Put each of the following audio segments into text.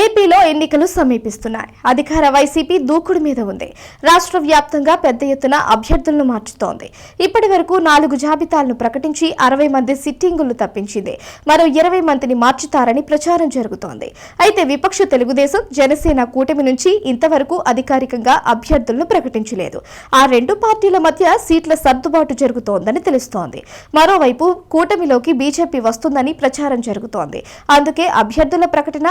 ఏపీలో ఎన్నికలు సమీపిస్తున్నాయి. అధికార వైసీపీ దూకుడు మీద ఉంది. రాష్ట్ర వ్యాప్తంగా పెద్ద ఎత్తున అభ్యర్థులను మార్చుతోంది. ఇప్పటి వరకు నాలుగు జాబితాలను ప్రకటించి అరవై మంది సిట్టింగులు తప్పించింది. మరో ఇరవై మందిని మార్చుతారని ప్రచారం జరుగుతోంది. అయితే విపక్ష తెలుగుదేశం జనసేన కూటమి నుంచి ఇంతవరకు అధికారికంగా అభ్యర్థులను ప్రకటించలేదు. ఆ రెండు పార్టీల మధ్య సీట్ల సర్దుబాటు జరుగుతోందని తెలుస్తోంది. మరోవైపు కూటమిలోకి బీజేపీ వస్తుందని ప్రచారం జరుగుతోంది. అందుకే అభ్యర్థుల ప్రకటన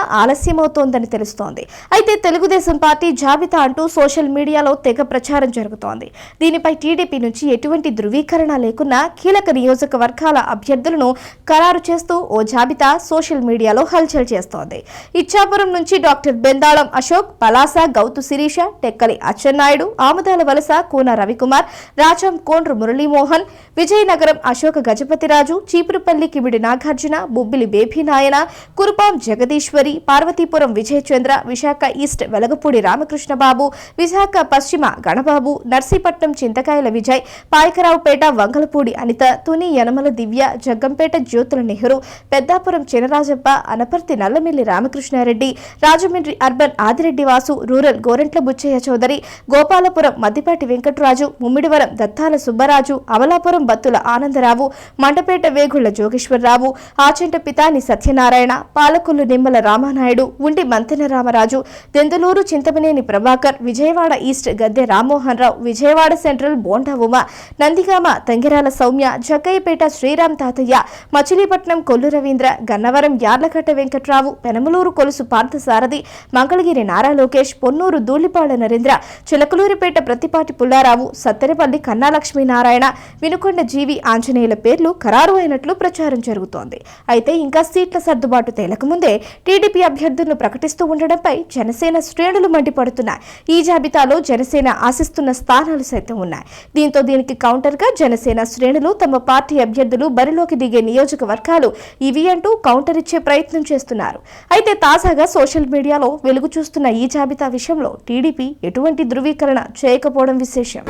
ఆలస్యమవుతోందని తెలుస్తోంది. అయితే తెలుగుదేశం పార్టీ జాబితా అంటూ సోషల్ మీడియాలో తెగ ప్రచారం జరుగుతోంది. దీనిపై టీడీపీ నుంచి ఎటువంటి ధృవీకరణ లేకున్నా కీలక నియోజకవర్గాల అభ్యర్థులను ఖరారు చేస్తూ ఓ జాబితా సోషల్ మీడియాలో హల్చల్ చేస్తోంది. ఇచ్చాపురం నుంచి డాక్టర్ బెందాళం అశోక్ పలాస గౌతు శిరీష టెక్కలి అచ్చెన్నాయుడు ఆముదాల వలస కూన రవికుమార్ రాజం కోండ్రు మురళీమోహన్ విజయనగరం అశోక గజపతిరాజు చీపురుపల్లి కిమిడి నాగార్జున బుబ్బిలి బేబీ నాయన కురుపాం జగదీశ్వరి పార్వతీపురం విజయచంద్ర విశాఖ ఈస్ట్ వెలగపూడి రామకృష్ణబాబు విశాఖ పశ్చిమ Ganababu Narsipatnam Chintakayala Vijay Payakaraopeta Vangalapudi Anitha Tuni Yanamala Divya Jaggampeta Jyothula Nehru Peddapuram Chinarajappa Anaparthi Nallamilli Ramakrishnareddy Rajahmundry urban Adireddy Vasu rural Gorantla Butchaiah Chowdary Gopalapuram Maddipati Venkataraju Mummidivaram Datla Subbaraju Amalapuram Bathula Anandarao Mandapeta Vegulla Jogeswararao Achanta Pithani Satyanarayana Palakollu Nimmala Ramanaidu Undi Manthena Ramaraju Denduluru Chintamaneni Prabhakar Vijayawada east Gadde Rammohan Rao Vijayawada central Bonda Uma Nandigama Thangirala Sowmya Jaggayyapeta Sriram Tatayya Machilipatnam Kollu Ravindra Gannavaram యార్లకట్ట Venkatrao Penamaluru Kolusu Parthasarathi Mangalagiri Nara Lokesh Ponnuru Dhulipala Narendra Chilakaluripet Prathipati Pullarao Sattenapalli కన్నాలక్ష్మీ Narayana Vinukonda జీవి ఆంజనేయుల పేర్లు ఖరారు అయినట్లు ప్రచారం జరుగుతోంది. అయితే ఇంకా సీట్ల సర్దుబాటు తేలకముందే TDP అభ్యర్థులను ప్రకటిస్తూ ఉండడంపై జనసేన శ్రేణులు మండిపడుతున్నాయి. ఈ జాబితాలో జనసేన ఆశిస్తున్న స్థానాలు సైతం ఉన్నాయి. దీంతో దీనికి కౌంటర్గా జనసేన శ్రేణులు తమ పార్టీ అభ్యర్థులు బరిలోకి దిగే నియోజకవర్గాలు ఇవి అంటూ కౌంటర్ ఇచ్చే ప్రయత్నం చేస్తున్నారు. అయితే తాజాగా సోషల్ మీడియాలో వెలుగు చూస్తున్న ఈ జాబితా విషయంలో టీడీపీ ఎటువంటి ధృవీకరణ చేయకపోవడం విశేషం.